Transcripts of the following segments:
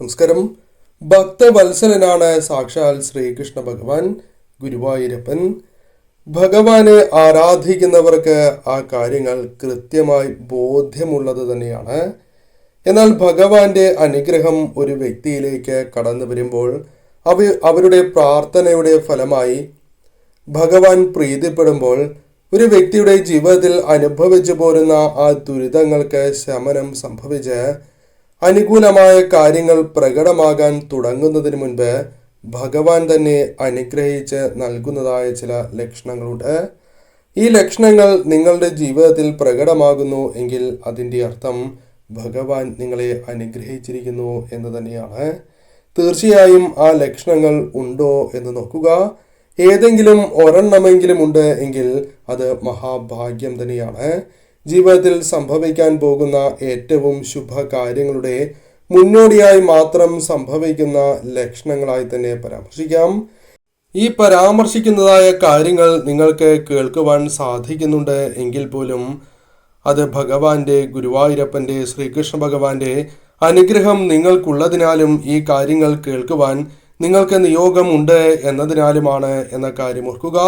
നമസ്കാരം. ഭക്തവത്സലനാണ് സാക്ഷാൽ ശ്രീകൃഷ്ണ ഭഗവാൻ ഗുരുവായൂരപ്പൻ. ഭഗവാനെ ആരാധിക്കുന്നവർക്ക് ആ കാര്യങ്ങൾ കൃത്യമായി ബോധ്യമുള്ളത് തന്നെയാണ്. എന്നാൽ ഭഗവാന്റെ അനുഗ്രഹം ഒരു വ്യക്തിയിലേക്ക് കടന്നു വരുമ്പോൾ അവ അവരുടെ പ്രാർത്ഥനയുടെ ഫലമായി ഭഗവാൻ പ്രീതിപ്പെടുമ്പോൾ ഒരു വ്യക്തിയുടെ ജീവിതത്തിൽ അനുഭവിച്ചു പോരുന്ന ആ ദുരിതങ്ങൾക്ക് ശമനം സംഭവിച്ച് അനുകൂലമായ കാര്യങ്ങൾ പ്രകടമാകാൻ തുടങ്ങുന്നതിന് മുൻപ് ഭഗവാൻ തന്നെ അനുഗ്രഹിച്ച് നൽകുന്നതായ ചില ലക്ഷണങ്ങളുണ്ട്. ഈ ലക്ഷണങ്ങൾ നിങ്ങളുടെ ജീവിതത്തിൽ പ്രകടമാകുന്നു എങ്കിൽ അതിന്റെ അർത്ഥം ഭഗവാൻ നിങ്ങളെ അനുഗ്രഹിച്ചിരിക്കുന്നു എന്ന് തന്നെയാണ്. തീർച്ചയായും ആ ലക്ഷണങ്ങൾ ഉണ്ടോ എന്ന് നോക്കുക. ഏതെങ്കിലും ഒരെണ്ണമെങ്കിലും ഉണ്ട് എങ്കിൽ അത് മഹാഭാഗ്യം തന്നെയാണ്. ജീവിതത്തിൽ സംഭവിക്കാൻ പോകുന്ന ഏറ്റവും ശുഭകാര്യങ്ങളുടെ മുന്നോടിയായി മാത്രം സംഭവിക്കുന്ന ലക്ഷണങ്ങളായി തന്നെ പരാമർശിക്കാം. ഈ പരാമർശിക്കുന്നതായ കാര്യങ്ങൾ നിങ്ങൾക്ക് കേൾക്കുവാൻ സാധിക്കുന്നുണ്ട് എങ്കിൽ പോലും അത് ഭഗവാന്റെ ഗുരുവായൂരപ്പന്റെ ശ്രീകൃഷ്ണ ഭഗവാന്റെ അനുഗ്രഹം നിങ്ങൾക്കുള്ളതിനാലും ഈ കാര്യങ്ങൾ കേൾക്കുവാൻ നിങ്ങൾക്ക് നിയോഗമുണ്ട് എന്നതിനാലുമാണ് എന്ന കാര്യം ഓർക്കുക.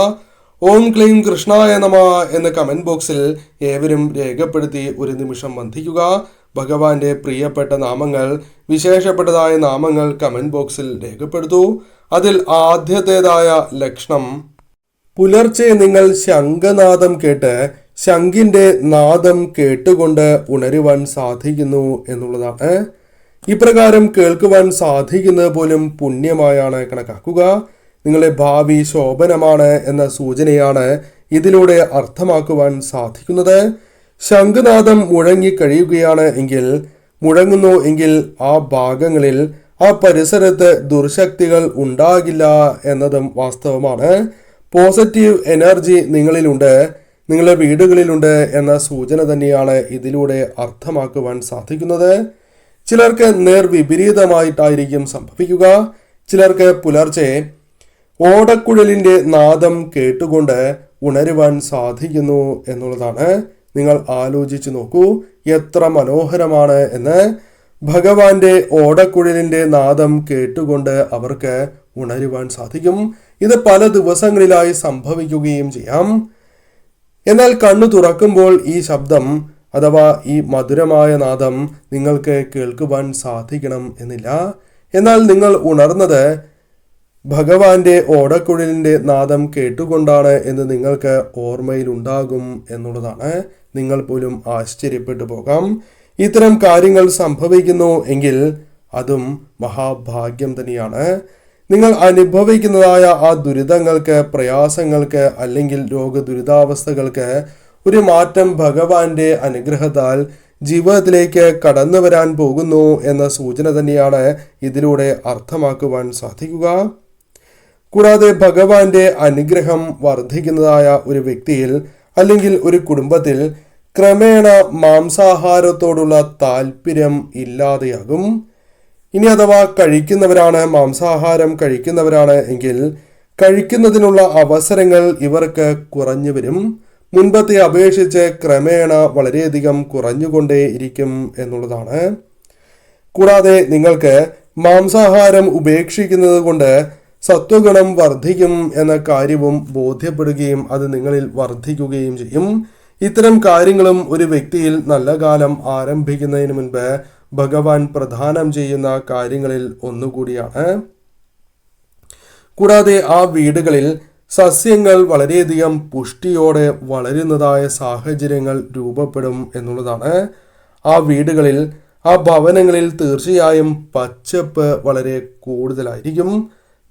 ഓം ക്ലീം കൃഷ്ണായ നമ എന്ന കമന്റ് ബോക്സിൽ ഏവരും രേഖപ്പെടുത്തി ഒരു നിമിഷം വന്ധിക്കുക ഭഗവാന്റെ പ്രിയപ്പെട്ട നാമങ്ങൾ വിശേഷപ്പെട്ടതായ നാമങ്ങൾ കമന്റ് ബോക്സിൽ രേഖപ്പെടുത്തൂ. അതിൽ ആദ്യത്തേതായ ലക്ഷണം പുലർച്ചെ നിങ്ങൾ ശംഖനാദം കേട്ട് ശംഖിന്റെ നാദം കേട്ടുകൊണ്ട് ഉണരുവാൻ സാധിക്കുന്നു എന്നുള്ളതാണ്. ഇപ്രകാരം കേൾക്കുവാൻ സാധിക്കുന്നത് പോലും പുണ്യമായാണ് കണക്കാക്കുക. നിങ്ങളുടെ ഭാവി ശോഭനമാണ് എന്ന സൂചനയാണ് ഇതിലൂടെ അർത്ഥമാക്കുവാൻ സാധിക്കുന്നത്. ശംഖുനാഥം മുഴങ്ങിക്കഴിയുകയാണ് എങ്കിൽ മുഴങ്ങുന്നു എങ്കിൽ ആ ഭാഗങ്ങളിൽ ആ പരിസരത്ത് ദുർശക്തികൾ ഉണ്ടാകില്ല എന്നതും വാസ്തവമാണ്. പോസിറ്റീവ് എനർജി നിങ്ങളിലുണ്ട് നിങ്ങളുടെ വീടുകളിലുണ്ട് എന്ന സൂചന തന്നെയാണ് ഇതിലൂടെ അർത്ഥമാക്കുവാൻ സാധിക്കുന്നത്. ചിലർക്ക് നേർവിപരീതമായിട്ടായിരിക്കും സംഭവിക്കുക. ചിലർക്ക് പുലർച്ചെ ഓടക്കുഴലിന്റെ നാദം കേട്ടുകൊണ്ട് ഉണരുവാൻ സാധിക്കുന്നു എന്നുള്ളതാണ്. നിങ്ങൾ ആലോചിച്ചു നോക്കൂ എത്ര മനോഹരമാണ് എന്ന്. ഭഗവാന്റെ ഓടക്കുഴലിന്റെ നാദം കേട്ടുകൊണ്ട് അവർക്ക് ഉണരുവാൻ സാധിക്കും. ഇത് പല ദിവസങ്ങളിലായി സംഭവിക്കുകയും ചെയ്യാം. എന്നാൽ കണ്ണു തുറക്കുമ്പോൾ ഈ ശബ്ദം അഥവാ ഈ മധുരമായ നാദം നിങ്ങൾക്ക് കേൾക്കുവാൻ സാധിക്കണം എന്നില്ല. എന്നാൽ നിങ്ങൾ ഉണർന്നത് ഭഗവാന്റെ ഓടക്കുഴലിന്റെ നാദം കേട്ടുകൊണ്ടാണ് എന്ന് നിങ്ങൾക്ക് ഓർമ്മയിലുണ്ടാകും എന്നുള്ളതാണ്. നിങ്ങൾ പോലും ആശ്ചര്യപ്പെട്ടു പോകാം. ഇത്തരം കാര്യങ്ങൾ സംഭവിക്കുന്നു എങ്കിൽ അതും മഹാഭാഗ്യം തന്നെയാണ്. നിങ്ങൾ അനുഭവിക്കുന്നതായ ആ ദുരിതങ്ങൾക്ക് പ്രയാസങ്ങൾക്ക് അല്ലെങ്കിൽ രോഗദുരിതാവസ്ഥകൾക്ക് ഒരു മാറ്റം ഭഗവാന്റെ അനുഗ്രഹത്താൽ ജീവിതത്തിലേക്ക് കടന്നു വരാൻ പോകുന്നു എന്ന സൂചന തന്നെയാണ് ഇതിലൂടെ അർത്ഥമാക്കുവാൻ സാധിക്കുക. കൂടാതെ ഭഗവാന്റെ അനുഗ്രഹം വർദ്ധിക്കുന്നതായ ഒരു വ്യക്തിയിൽ അല്ലെങ്കിൽ ഒരു കുടുംബത്തിൽ ക്രമേണ മാംസാഹാരത്തോടുള്ള താല്പര്യം ഇല്ലാതെയാകും. ഇനി അഥവാ കഴിക്കുന്നവരാണ് മാംസാഹാരം കഴിക്കുന്നവരാണ് എങ്കിൽ കഴിക്കുന്നതിനുള്ള അവസരങ്ങൾ ഇവർക്ക് കുറഞ്ഞു വരും. മുൻപത്തെ അപേക്ഷിച്ച് ക്രമേണ വളരെയധികം കുറഞ്ഞുകൊണ്ടേ ഇരിക്കും എന്നുള്ളതാണ്. കൂടാതെ നിങ്ങൾക്ക് മാംസാഹാരം ഉപേക്ഷിക്കുന്നത് കൊണ്ട് സത്വഗുണം വർദ്ധിക്കും എന്ന കാര്യവും ബോധ്യപ്പെടുകയും അത് നിങ്ങളിൽ വർദ്ധിക്കുകയും ചെയ്യും. ഇത്തരം കാര്യങ്ങളും ഒരു വ്യക്തിയിൽ നല്ല കാലം ആരംഭിക്കുന്നതിന് മുൻപ് ഭഗവാൻ പ്രദാനം ചെയ്യുന്ന കാര്യങ്ങളിൽ ഒന്നുകൂടിയാണ്. കൂടാതെ ആ വീടുകളിൽ സസ്യങ്ങൾ വളരെയധികം പുഷ്ടിയോടെ വളരുന്നതായ സാഹചര്യങ്ങൾ രൂപപ്പെടും എന്നുള്ളതാണ്. ആ വീടുകളിൽ ആ ഭവനങ്ങളിൽ തീർച്ചയായും പച്ചപ്പ് വളരെ കൂടുതലായിരിക്കും.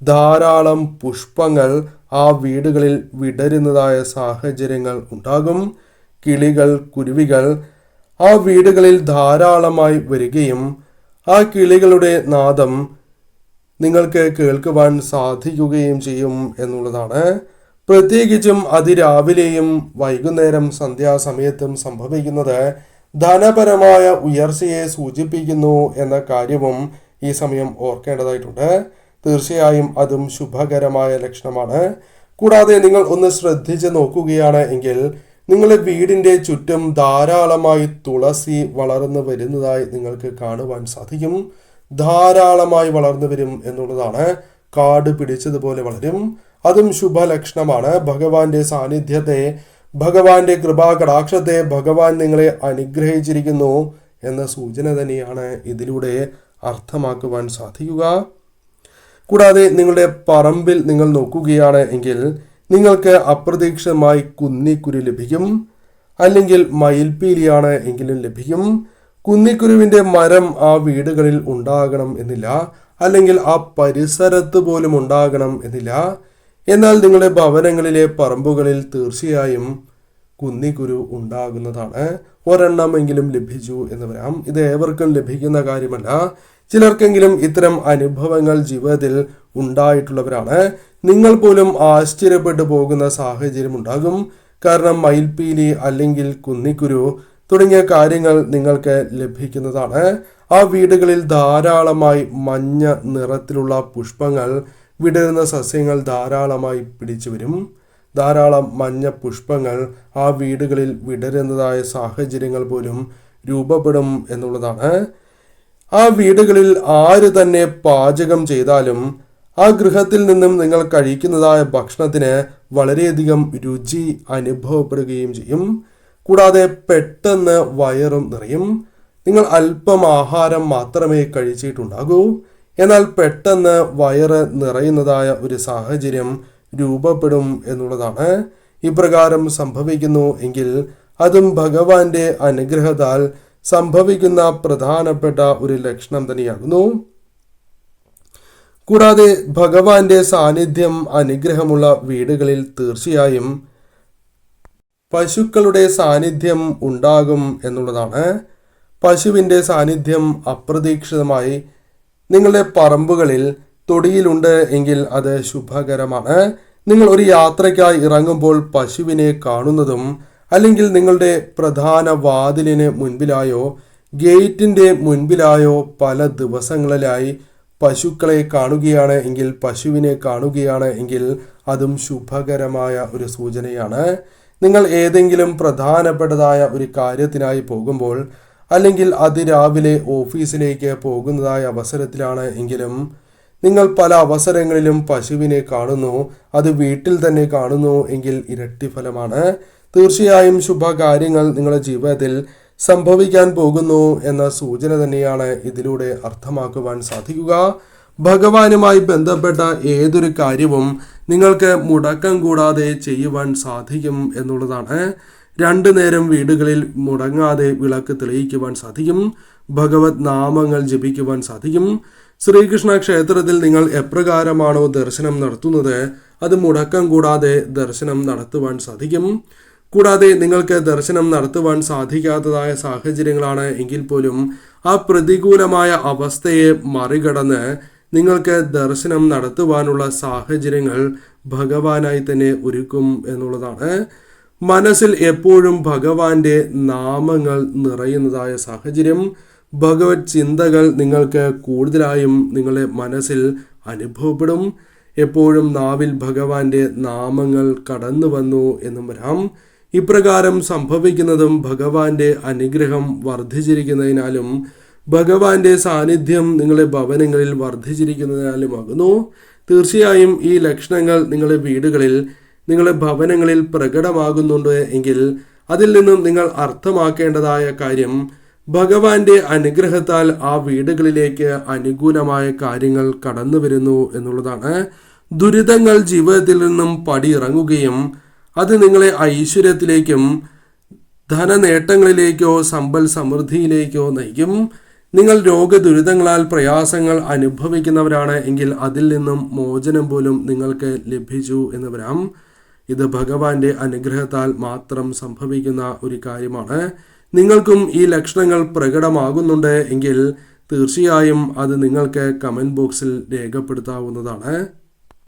ധാരാളം പുഷ്പങ്ങൾ ആ വീടുകളിൽ വിടരുന്നതായ സാഹചര്യങ്ങൾ ഉണ്ടാകും. കിളികൾ കുരുവികൾ ആ വീടുകളിൽ ധാരാളമായി വരികയും ആ കിളികളുടെ നാദം നിങ്ങൾക്ക് കേൾക്കുവാൻ സാധിക്കുകയും ചെയ്യും എന്നുള്ളതാണ്. പ്രത്യേകിച്ചും അതിരാവിലെയും വൈകുന്നേരം സന്ധ്യാസമയത്തും സംഭവിക്കുന്നത് ധനപരമായ ഉയർച്ചയെ സൂചിപ്പിക്കുന്നു എന്ന കാര്യവും ഈ സമയം ഓർക്കേണ്ടതായിട്ടുണ്ട്. തീർച്ചയായും അതും ശുഭകരമായ ലക്ഷണമാണ്. കൂടാതെ നിങ്ങൾ ഒന്ന് ശ്രദ്ധിച്ച് നോക്കുകയാണ് എങ്കിൽ നിങ്ങളുടെ വീടിന്റെ ചുറ്റും ധാരാളമായി തുളസി വളർന്നു വരുന്നതായി നിങ്ങൾക്ക് കാണുവാൻ സാധിക്കും. ധാരാളമായി വളർന്നു വരും എന്നുള്ളതാണ്. കാട് പിടിച്ചതുപോലെ വളരും. അതും ശുഭലക്ഷണമാണ്. ഭഗവാന്റെ സാന്നിധ്യത്തെ ഭഗവാന്റെ കൃപാകടാക്ഷത്തെ ഭഗവാൻ നിങ്ങളെ അനുഗ്രഹിച്ചിരിക്കുന്നു എന്ന സൂചന തന്നെയാണ് ഇതിലൂടെ അർത്ഥമാക്കുവാൻ സാധിക്കുക. കൂടാതെ നിങ്ങളുടെ പറമ്പിൽ നിങ്ങൾ നോക്കുകയാണ് എങ്കിൽ നിങ്ങൾക്ക് അപ്രതീക്ഷിതമായി കുന്നിക്കുരു ലഭിക്കും. അല്ലെങ്കിൽ മയിൽപ്പീലിയാണ് എങ്കിലും ലഭിക്കും. കുന്നിക്കുരുവിന്റെ മരം ആ വീടുകളിൽ ഉണ്ടാകണം എന്നില്ല. അല്ലെങ്കിൽ ആ പരിസരത്ത് പോലും ഉണ്ടാകണം എന്നില്ല. എന്നാൽ നിങ്ങളുടെ ഭവനങ്ങളിലെ പറമ്പുകളിൽ തീർച്ചയായും കുന്നിക്കുരു ഉണ്ടാകുന്നതാണ്. ഒരെണ്ണമെങ്കിലും ലഭിച്ചു എന്ന് വരാം. ഇത് ഏവർക്കും ലഭിക്കുന്ന കാര്യമല്ല. ചിലർക്കെങ്കിലും ഇത്തരം അനുഭവങ്ങൾ ജീവിതത്തിൽ ഉണ്ടായിട്ടുള്ളവരാണ്. നിങ്ങൾ പോലും ആശ്ചര്യപ്പെട്ടു പോകുന്ന സാഹചര്യം ഉണ്ടാകും. കാരണം മയിൽപ്പീലി അല്ലെങ്കിൽ കുന്നിക്കുരു തുടങ്ങിയ കാര്യങ്ങൾ നിങ്ങൾക്ക് ലഭിക്കുന്നതാണ്. ആ വീടുകളിൽ ധാരാളമായി മഞ്ഞ നിറത്തിലുള്ള പുഷ്പങ്ങൾ വിടരുന്ന സസ്യങ്ങൾ ധാരാളമായി പിടിച്ചു വരും. ധാരാളം മഞ്ഞ പുഷ്പങ്ങൾ ആ വീടുകളിൽ വിടരുന്നതായ സാഹചര്യങ്ങൾ പോലും രൂപപ്പെടും എന്നുള്ളതാണ്. ആ വീടുകളിൽ ആര് തന്നെ പാചകം ചെയ്താലും ആ ഗൃഹത്തിൽ നിന്നും നിങ്ങൾ കഴിക്കുന്നതായ ഭക്ഷണത്തിന് വളരെയധികം രുചി അനുഭവപ്പെടുകയും ചെയ്യും. കൂടാതെ പെട്ടെന്ന് വയറും നിറയും. നിങ്ങൾ അല്പം ആഹാരം മാത്രമേ കഴിച്ചിട്ടുണ്ടാകൂ. എന്നാൽ പെട്ടെന്ന് വയറ് നിറയുന്നതായ ഒരു സാഹചര്യം രൂപപ്പെടും എന്നുള്ളതാണ്. ഇപ്രകാരം സംഭവിക്കുന്നു എങ്കിൽ അതും ഭഗവാന്റെ അനുഗ്രഹത്താൽ സംഭവിക്കുന്ന പ്രധാനപ്പെട്ട ഒരു ലക്ഷണം തന്നെയാകുന്നു. കൂടാതെ ഭഗവാന്റെ സാന്നിധ്യം അനുഗ്രഹമുള്ള വീടുകളിൽ തീർച്ചയായും പശുക്കളുടെ സാന്നിധ്യം ഉണ്ടാകും എന്നുള്ളതാണ്. പശുവിന്റെ സാന്നിധ്യം അപ്രതീക്ഷിതമായി നിങ്ങളുടെ പറമ്പുകളിൽ തൊടിയിലുണ്ട് എങ്കിൽ അത് ശുഭകരമാണ്. നിങ്ങൾ ഒരു യാത്രയ്ക്കായി ഇറങ്ങുമ്പോൾ പശുവിനെ കാണുന്നതും അല്ലെങ്കിൽ നിങ്ങളുടെ പ്രധാന വാതിലിന് മുൻപിലായോ ഗേറ്റിന്റെ മുൻപിലായോ പല ദിവസങ്ങളിലായി പശുക്കളെ കാണുകയാണ് എങ്കിൽ പശുവിനെ കാണുകയാണ് എങ്കിൽ അതും ശുഭകരമായ ഒരു സൂചനയാണ്. നിങ്ങൾ ഏതെങ്കിലും പ്രധാനപ്പെട്ടതായ ഒരു കാര്യത്തിനായി പോകുമ്പോൾ അല്ലെങ്കിൽ അതിരാവിലെ ഓഫീസിലേക്ക് പോകുന്നതായ അവസരത്തിലാണ് എങ്കിലും നിങ്ങൾ പല അവസരങ്ങളിലും പശുവിനെ കാണുന്നു അത് വീട്ടിൽ തന്നെ കാണുന്നു എങ്കിൽ ഇരട്ടി ഫലമാണ്. തീർച്ചയായും ശുഭകാര്യങ്ങൾ നിങ്ങളുടെ ജീവിതത്തിൽ സംഭവിക്കാൻ പോകുന്നു എന്ന സൂചന തന്നെയാണ് ഇതിലൂടെ അർത്ഥമാക്കുവാൻ സാധിക്കുക. ഭഗവാനുമായി ബന്ധപ്പെട്ട ഏതൊരു കാര്യവും നിങ്ങൾക്ക് മുടക്കം കൂടാതെ ചെയ്യുവാൻ സാധിക്കും എന്നുള്ളതാണ്. രണ്ടു നേരം വീടുകളിൽ മുടങ്ങാതെ വിളക്ക് തെളിയിക്കുവാൻ സാധിക്കും. ഭഗവത് നാമങ്ങൾ ജപിക്കുവാൻ സാധിക്കും. ശ്രീകൃഷ്ണ ക്ഷേത്രത്തിൽ നിങ്ങൾ എപ്രകാരമാണോ ദർശനം നടത്തുന്നത്? അത് മുടക്കം കൂടാതെ ദർശനം നടത്തുവാൻ സാധിക്കും. കൂടാതെ നിങ്ങൾക്ക് ദർശനം നടത്തുവാൻ സാധിക്കാത്തതായ സാഹചര്യങ്ങളാണ് എങ്കിൽ പോലും ആ പ്രതികൂലമായ അവസ്ഥയെ മറികടന്ന് നിങ്ങൾക്ക് ദർശനം നടത്തുവാനുള്ള സാഹചര്യങ്ങൾ ഭഗവാനായി തന്നെ ഒരുക്കും എന്നുള്ളതാണ്. മനസ്സിൽ എപ്പോഴും ഭഗവാന്റെ നാമങ്ങൾ നിറയുന്നതായ സാഹചര്യം. ഭഗവത് ചിന്തകൾ നിങ്ങൾക്ക് കൂടുതലായും നിങ്ങളുടെ മനസ്സിൽ അനുഭവപ്പെടും. എപ്പോഴും നാവിൽ ഭഗവാന്റെ നാമങ്ങൾ കടന്നു വന്നു എന്നും വരാം. ഇപ്രകാരം സംഭവിക്കുന്നതും ഭഗവാന്റെ അനുഗ്രഹം വർദ്ധിച്ചിരിക്കുന്നതിനാലും ഭഗവാന്റെ സാന്നിധ്യം നിങ്ങളെ ഭവനങ്ങളിൽ വർദ്ധിച്ചിരിക്കുന്നതിനാലുമാകുന്നു തീർച്ചയായും ഈ ലക്ഷണങ്ങൾ നിങ്ങളുടെ വീടുകളിൽ നിങ്ങളുടെ ഭവനങ്ങളിൽ പ്രകടമാകുന്നുണ്ട് എങ്കിൽ അതിൽ നിന്നും നിങ്ങൾ അർത്ഥമാക്കേണ്ടതായ കാര്യം ഭഗവാന്റെ അനുഗ്രഹത്താൽ ആ വീടുകളിലേക്ക് അനുകൂലമായ കാര്യങ്ങൾ കടന്നു വരുന്നു എന്നുള്ളതാണ്. ദുരിതങ്ങൾ ജീവിതത്തിൽ നിന്നും പടിയിറങ്ങുകയും അത് നിങ്ങളെ ഐശ്വര്യത്തിലേക്കും ധനനേട്ടങ്ങളിലേക്കോ സമ്പൽ സമൃദ്ധിയിലേക്കോ നയിക്കും. നിങ്ങൾ രോഗദുരിതങ്ങളാൽ പ്രയാസങ്ങൾ അനുഭവിക്കുന്നവരാണ് എങ്കിൽ അതിൽ നിന്നും മോചനം പോലും നിങ്ങൾക്ക് ലഭിച്ചു എന്ന് വരാം ഇത് ഭഗവാന്റെ അനുഗ്രഹത്താൽ മാത്രം സംഭവിക്കുന്ന ഒരു കാര്യമാണ്. നിങ്ങൾക്കും ഈ ലക്ഷണങ്ങൾ പ്രകടമാകുന്നുണ്ട് എങ്കിൽ തീർച്ചയായും അത് നിങ്ങൾക്ക് കമന്റ് ബോക്സിൽ രേഖപ്പെടുത്താവുന്നതാണ്.